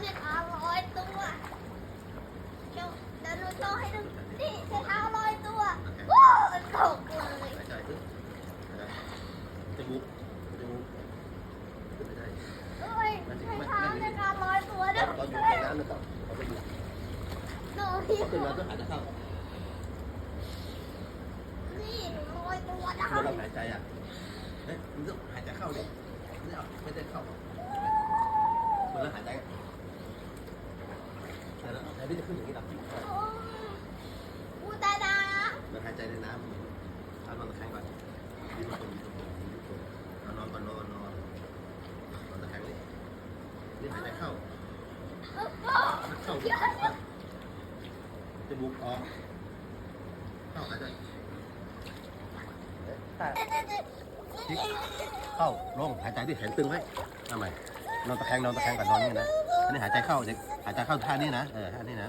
เนี่ยเท้าลอยตัวเดี๋ยวเดี๋ยหนูโชว์ให้ดูนี่ใช้เท้าลอยตัวโอ้ยตกเลยหายใจคจะบุกจะไม่ได้โอ้ยใช้เท้ากรลอยตัวด้วยเราอยู่ในะครับเราไปอ้กยใจเข้ลอยตัวนะคะเราหายใจอะเฮ้ยมันต้องหายใจเข้าดิไม่เอาไม่ได้เข้าเหมือนเราหายใจ แต่แล้วหายใจจะขึ้นอย่างนี้หรออูตาดามันหายใจในน้ำเอานอนตะแคงก่อนยืนตรงยืนตรงยืนตรงเอานอนก่อนนอนนอนนอนตะแคงดินี่หายใจเข้าเข้าจมูกออกเข้าหายใจเข้าลงหายใจที่แขนตึงไว้ทำไมนอนตะแคงนอนตะแคงก่อนนอนนี่นะ อันนี้หายใจเข้าเด็กหายใจเข้าท่านี้นะ เออท่านี้นะ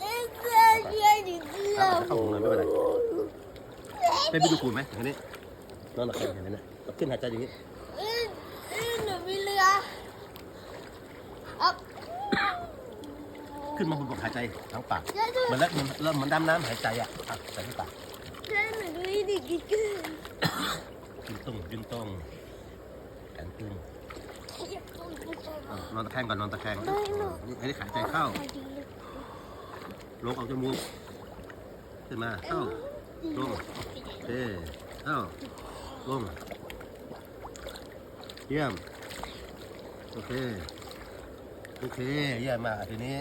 เอ้ยเอ้ยเอ้ยเอ้ยเอ้เข้ายเข้าลงเลยไม่เป็นไรเป็นไปดูปูนไหมอย่างนี้นอนตะแคงเห็นไหมนะขึ้นหายใจอย่างนี้เอ้ยเอ้ยหนูมีเรืออ๊อบขึ้นมาบนบกหายใจทั้งปากเดี๋ยวหนูเหมือนแล้วเริ่มเหมือนดำน้ำหายใจอะอะใส่ที่ปากเดี๋ยวหนูดูดิกิ๊กยืนตรงยืนตรงแขนตึงอะ นอนตะแคงก่อนนอนตะแคงให้ได้หายใจเข้าลงออกจมูกขึ้นมาเข้าลงโอเคเข้าลงเยี่ยมโอเคโอเคเยี่ยมมากทีนี้